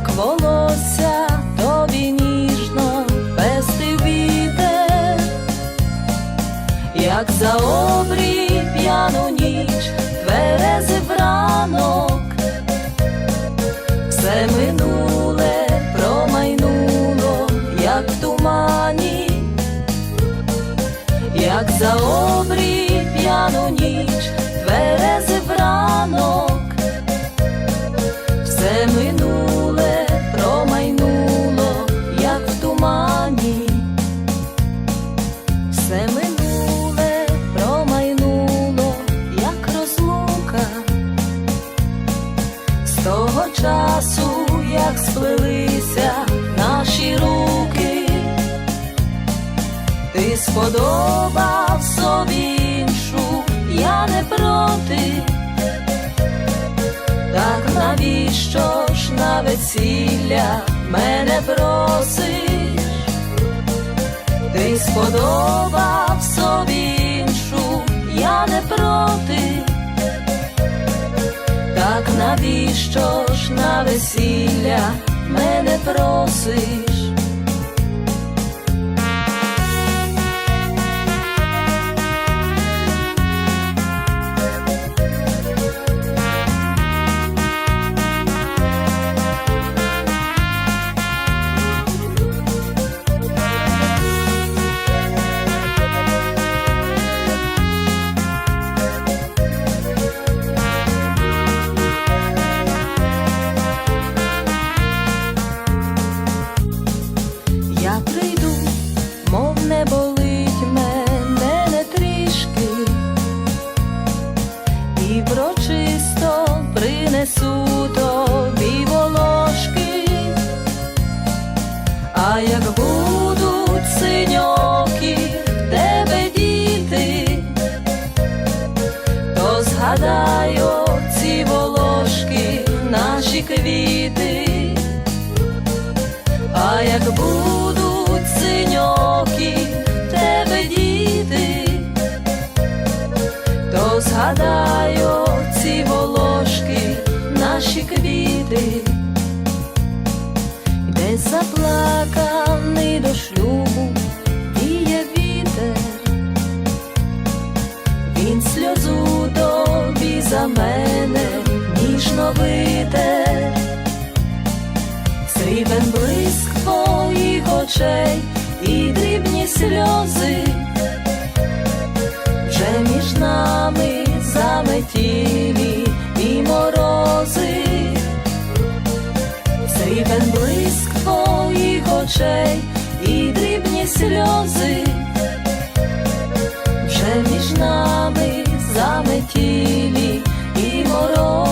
як волосся тобі ніжно пестив вітер, як за обрій п'яну ніч тверезив ранок, все минуле промайнуло, як в тумані, як за обрій п'яну ніч як сплелися наші руки, ти сподобав собі іншу, я не проти. Так навіщо ж на весілля мене просиш? Ти сподобав собі іншу, я не проти. Так навіщо на весілля мене просиш? То згадаю ці волошки, наші квіти. А як будуть синьокі тебе діти, то згадаю ці волошки, наші квіти, десь заплаканий до шлюбу ніжно. Срібен блиск твоїх очей і дрібні сльози, вже між нами заметілі і морози, Срібен блиск твоїх очей і дрібні сльози, вже між нами заметілі і морози.